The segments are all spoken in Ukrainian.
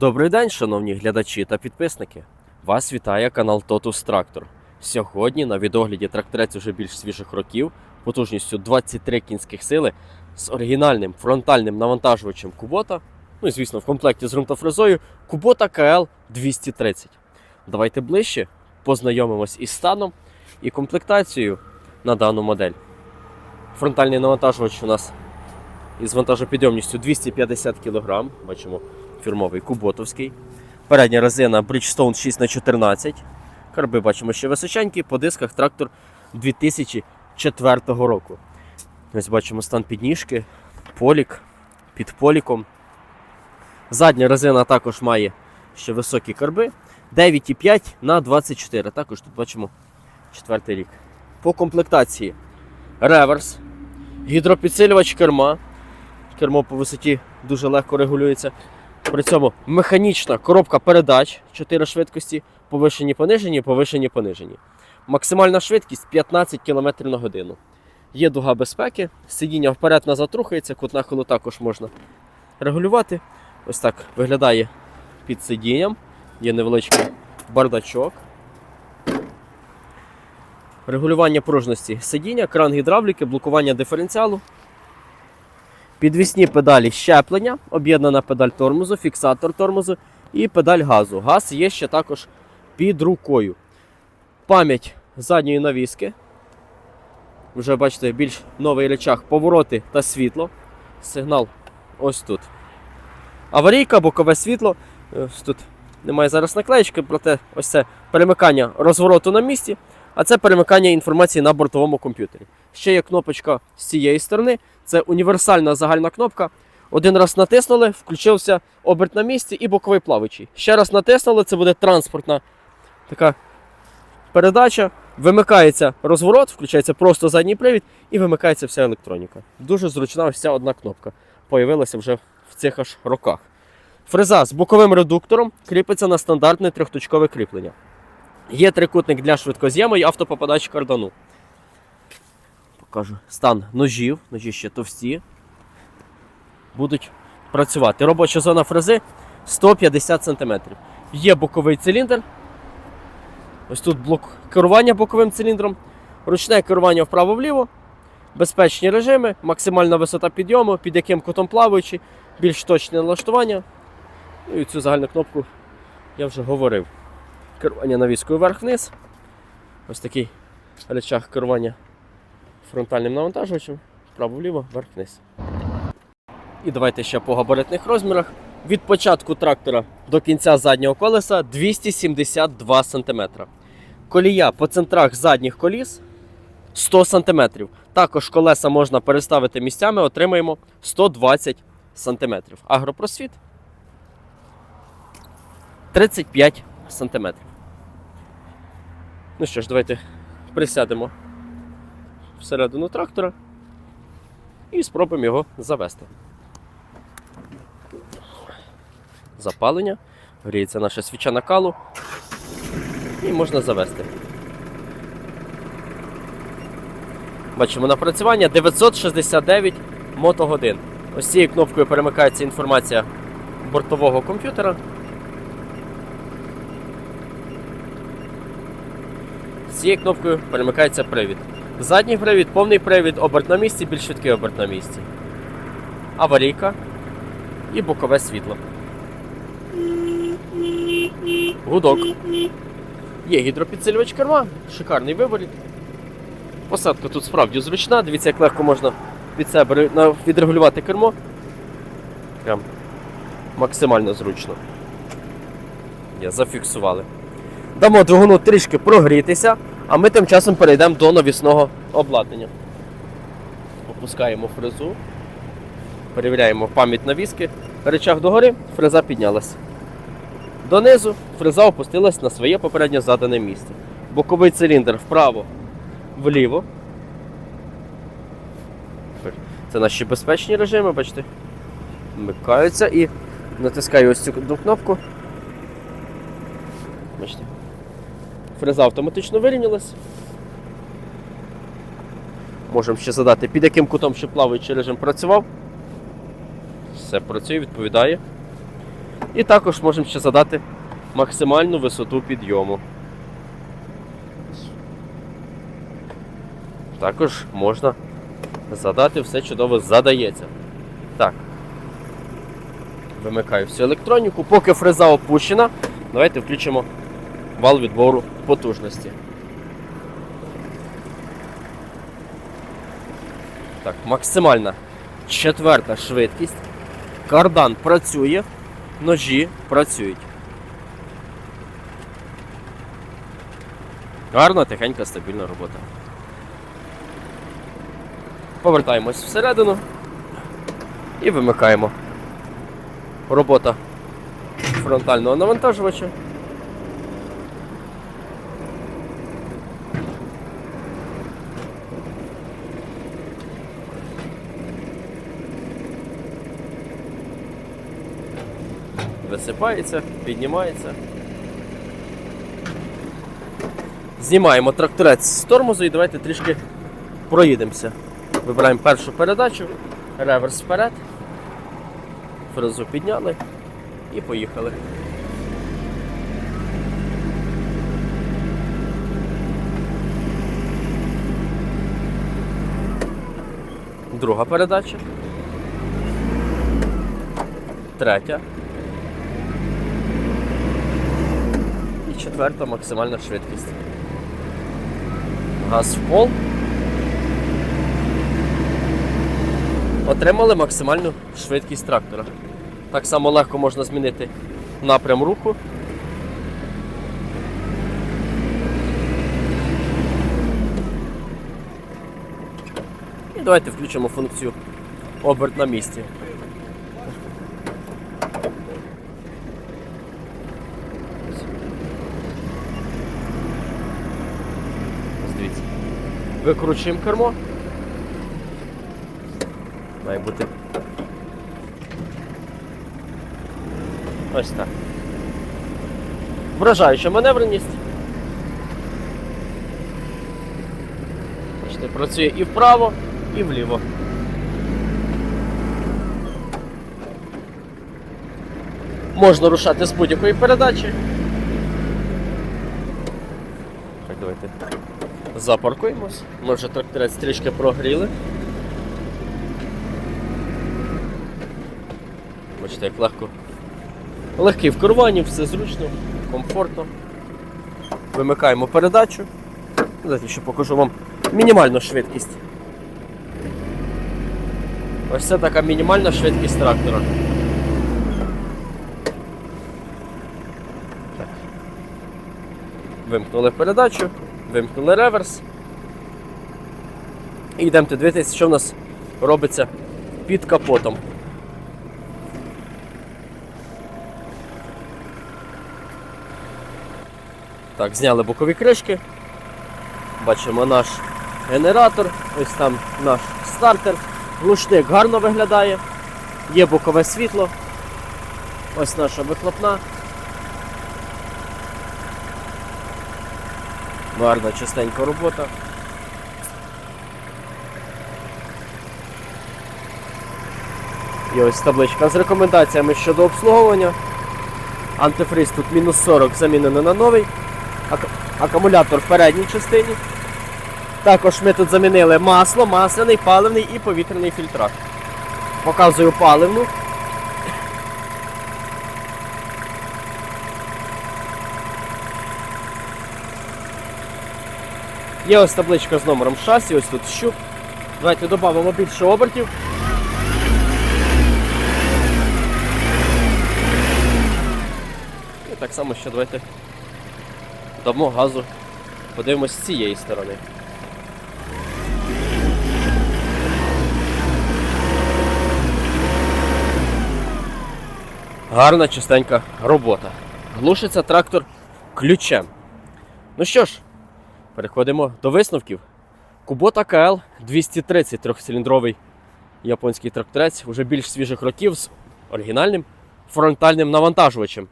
Добрий день, шановні глядачі та підписники. Вас вітає канал Totus Tractor. Сьогодні на відогляді тракторець уже більш свіжих років, потужністю 23 кінських сили з оригінальним фронтальним навантажувачем Кубота. Ну і звісно, в комплекті з ґрунтофрезою Кубота КЛ 230. Давайте ближче познайомимось із станом і комплектацією на дану модель. Фронтальний навантажувач у нас із вантажопідйомністю 250 кг. Бачимо фірмовий куботовський. Передня резина Bridgestone 6х14. Карби бачимо ще височенькі, по дисках трактор 2004 року. Ось бачимо стан підніжки, полік під поліком. Задня резина також має ще високі карби. 9,5 на 24. Також тут бачимо четвертий рік. По комплектації реверс, гідропідсилювач керма. Кермо по висоті дуже легко регулюється. При цьому механічна коробка передач 4 швидкості, повишені, понижені, повишені, понижені. Максимальна швидкість 15 км на годину. Є дуга безпеки, сидіння вперед-назад рухається, кут нахилу також можна регулювати. Ось так виглядає під сидінням. Є невеличкий бардачок. Регулювання пружності сидіння, кран гідравліки, блокування диференціалу. Підвісні педалі щеплення, об'єднана педаль тормозу, фіксатор тормозу і педаль газу. Газ є ще також під рукою. Пам'ять задньої навіски. Вже бачите, більш новий речах повороти та світло. Сигнал ось тут. Аварійка, бокове світло. Ось тут немає зараз наклеєчки, проте ось це перемикання розвороту на місці, а це перемикання інформації на бортовому комп'ютері. Ще є кнопочка з цієї сторони. Це універсальна загальна кнопка. Один раз натиснули, включився оберт на місці і боковий плаваючий. Ще раз натиснули, це буде транспортна така передача. Вимикається розворот, включається просто задній привід і вимикається вся електроніка. Дуже зручна ось ця одна кнопка. Появилася вже в цих аж роках. Фреза з боковим редуктором кріпиться на стандартне трьохточкове кріплення. Є трикутник для швидкоз'єму і автопопадач кардану. Покажу стан ножів, ножі ще товсті. Будуть працювати. Робоча зона фрези 150 см. Є боковий циліндр. Ось тут блок керування боковим циліндром, ручне керування вправо-вліво, безпечні режими, максимальна висота підйому, під яким кутом плаваючи, більш точне налаштування. Ну і цю загальну кнопку я вже говорив. Керування навіскою вверх-вниз. Ось такий речах керування фронтальним навантажувачем, вправо-вліво, вверх-вниз. І давайте ще по габаритних розмірах. Від початку трактора до кінця заднього колеса 272 см. Колія по центрах задніх коліс 100 см. Також колеса можна переставити місцями, отримаємо 120 см. Агропросвіт 35 см. Ну що ж, давайте присядемо всередину трактора і спробуємо його завести. Запалення, гріється наша свіча накалу і можна завести. Бачимо напрацювання 969 мотогодин. Ось цією кнопкою перемикається інформація бортового комп'ютера. З цією кнопкою перемикається привід. Задній привід, повний привід, оберт на місці, більш швидкий оберт на місці. Аварійка і бокове світло. Гудок. Є гідропідсилювач керма, шикарний виворіт. Посадка тут справді зручна, дивіться, як легко можна від себе відрегулювати кермо. Прям максимально зручно. Є, зафіксували. Дамо двигуну трішки прогрітися, а ми тим часом перейдемо до навісного обладнання. Опускаємо фрезу, перевіряємо пам'ять навіски, речах догори, фреза піднялась. Донизу фреза опустилась на своє попередньо задане місце. Боковий циліндр вправо, вліво. Це наші безпечні режими, бачите. Вмикаються і натискаю ось цю кнопку. Бачите. Фреза автоматично вирівнялась. Можемо ще задати, під яким кутом ще плаваючий режим працював. Все працює, відповідає. І також можемо ще задати максимальну висоту підйому. Також можна задати, все чудово задається. Так. Вимикаю всю електроніку. Поки фреза опущена, давайте включимо вал відбору потужності. Так, максимальна четверта швидкість. Кардан працює, ножі працюють. Гарна, тихенька, стабільна робота. Повертаємось всередину і вимикаємо. Робота фронтального навантажувача. Висипається, піднімається. Знімаємо тракторець з тормозу і давайте трішки проїдемося. Вибираємо першу передачу, реверс вперед, фрезу підняли і поїхали. Друга передача. Третя. Четверта максимальна швидкість. Газ в пол. Отримали максимальну швидкість трактора. Так само легко можна змінити напрям руху. І давайте включимо функцію оберт на місці. Ось Дивіться. Викручуємо кермо. Має бути. Ось так. Вражаюча маневреність. Бачите, працює і вправо, і вліво. Можна рушати з будь-якої передачі. Так, давайте запаркуємось. Ми вже тракторець трішки прогріли. Бачите, як легко. Легкий в керуванні, все зручно, комфортно. Вимикаємо передачу. Давайте ще покажу вам мінімальну швидкість. Ось це така мінімальна швидкість трактора. Так. Вимкнули передачу, вимкнули реверс. І йдемо дивитися, що в нас робиться під капотом. Так, зняли бокові кришки. Бачимо наш генератор, ось там наш стартер. Глушник гарно виглядає. Є бокове світло. Ось наша вихлопна. Гарна чистенька робота. І ось табличка з рекомендаціями щодо обслуговування. Антифриз тут мінус 40 замінено на новий. Акумулятор в передній частині. Також ми тут замінили масло, масляний, паливний і повітряний фільтрат. Показую паливну. Є ось табличка з номером шасі, ось тут щуп. Давайте додамо більше обертів. І так само ще давайте дамо газу. Подивимось з цієї сторони. Гарна чистенька робота. Глушиться трактор ключем. Ну що ж, переходимо до висновків. Кубота КЛ 230 трьохциліндровий японський тракторець вже більш свіжих років з оригінальним фронтальним навантажувачем.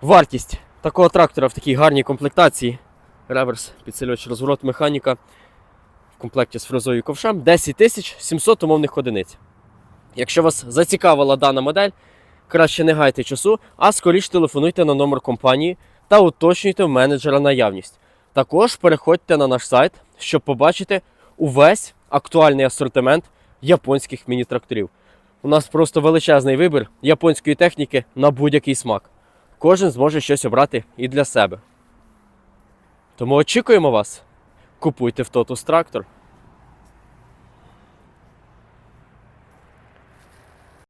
Вартість такого трактора в такій гарній комплектації. Реверс, підсилювач, розворот, механіка в комплекті з фрезою і ковшем 10 700 умовних одиниць. Якщо вас зацікавила дана модель, Краще не гайте часу, а скоріш телефонуйте на номер компанії та уточнюйте в менеджера наявність. Також переходьте на наш сайт, щоб побачити увесь актуальний асортимент японських міні-тракторів. У нас просто величезний вибір японської техніки на будь-який смак. Кожен зможе щось обрати і для себе. Тому очікуємо вас. Купуйте в Totus Tractor.